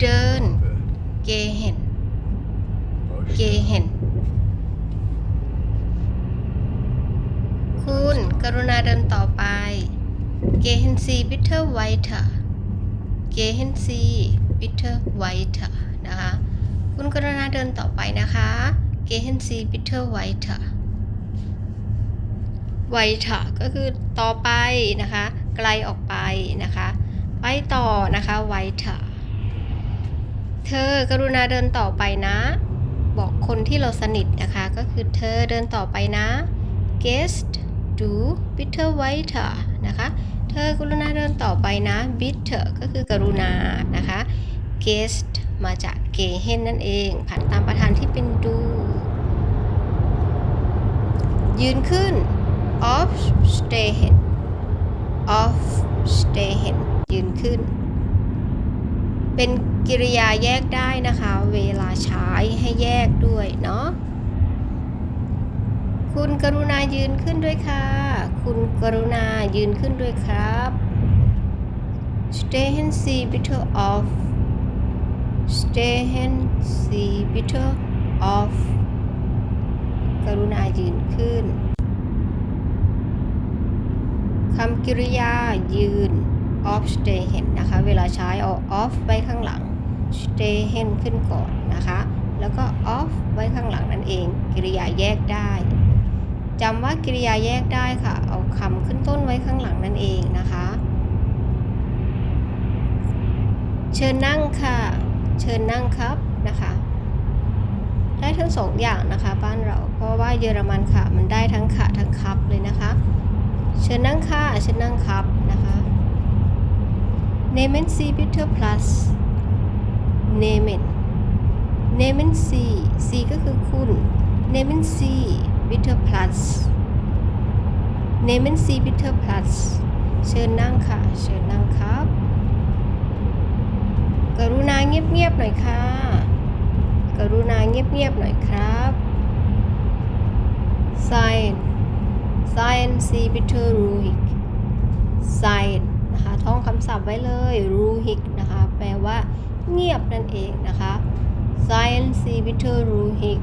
เดิน เกเห็น เกเห็น คุณกรุณาเดินต่อไป เกเฮนซีบิทเทอร์ไวท์เกเฮนซีบิทเทอร์ไวท์นะคะ คุณกรุณาเดินต่อไปนะคะ เกเฮนซีบิทเทอร์ไวท์ไวท์ก็คือต่อไปนะคะ ไกลออกไปนะคะ ไปต่อนะคะไวท์ เธอกรุณาเดินต่อไปนะ บอกคนที่เราสนิทนะคะ ก็คือเธอเดินต่อไปนะ guest do bitter waiter นะคะ เธอกรุณาเดินต่อไปนะ bitter ก็คือกรุณานะคะ guest มาจาก gehen นั่นเองผันตามประธานที่เป็น do ยืนขึ้น off stehen off stehen ยืนขึ้น เป็นกริยาแยกได้นะคะ เวลาใช้ให้แยกด้วยเนาะคุณกรุณายืนขึ้นด้วยค่ะ คุณกรุณายืนขึ้นด้วยครับ stehen Sie bitte auf stehen Sie bitte auf กรุณายืนขึ้นคำกริยายืน off stehen นะคะ เวลาใช้เอา off ไว้ข้างหลัง stehen ขึ้นก่อนนะคะ แล้วก็ off ไว้ข้างหลังนั่นเอง กริยาแยกได้จำว่ากริยาแยกได้ค่ะ เอาคำขึ้นต้นไว้ข้างหลังนั่นเองนะคะ เชิญนั่งค่ะ เชิญนั่งครับนะคะได้ทั้งสองอย่างนะคะบ้านเราเพราะว่าเยอรมันค่ะ มันได้ทั้งค่ะทั้งครับเลยนะคะ เชิญนั่งค่ะเชิญนั่งครับ นะคะ Nehmen Sie bitte Platz Nehmen Nehmen Sie Sie ก็คือคุณ Nehmen Sie bitte Platz Nehmen Sie bitte Platz เชิญนั่งค่ะ เชิญนั่งครับ กรุณาเงียบๆหน่อยค่ะ กรุณาเงียบๆหน่อยครับ Sein Sein Sie bitte ruhig Sein ท่องคำศัพท์ไว้เลย ruhig นะคะ แปลว่า เงียบนั่นเองนะคะ Sein Sie bitte ruhig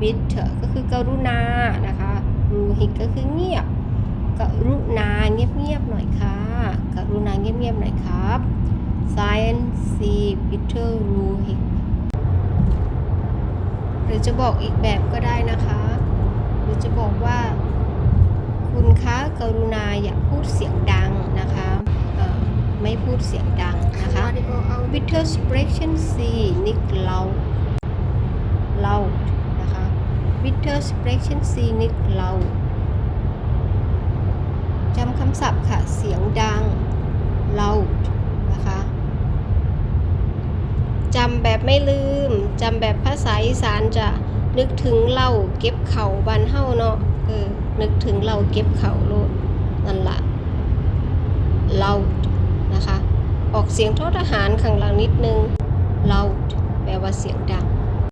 bitte ก็คือกรุณานะคะ ruhig ก็คือเงียบกรุณาเงียบๆหน่อยค่ะกรุณาเงียบๆหน่อยครับ Seien Sie bitte ruhig หรือจะบอกอีกแบบก็ได้นะคะ หรือจะบอกว่า คุณคะกรุณาอย่าพูดเสียงดัง ไม่พูดเสียงดังนะคะ Bitte sprechen Sie nicht laut laut นะคะ Bitte sprechen Sie nicht laut จำคำศัพท์ค่ะ เสียงดัง loud นะคะจำแบบไม่ลืม จำแบบภาษาอีสานจะนึกถึงเล้าเก็บเข่าบานเฮ้าเนาะเออนึกถึงเหล้าเก็บเข่าโลดนั่นละ loud เสียงโทอทหารข้างหลังนิดนึง loud แปลว่าเสียงดัง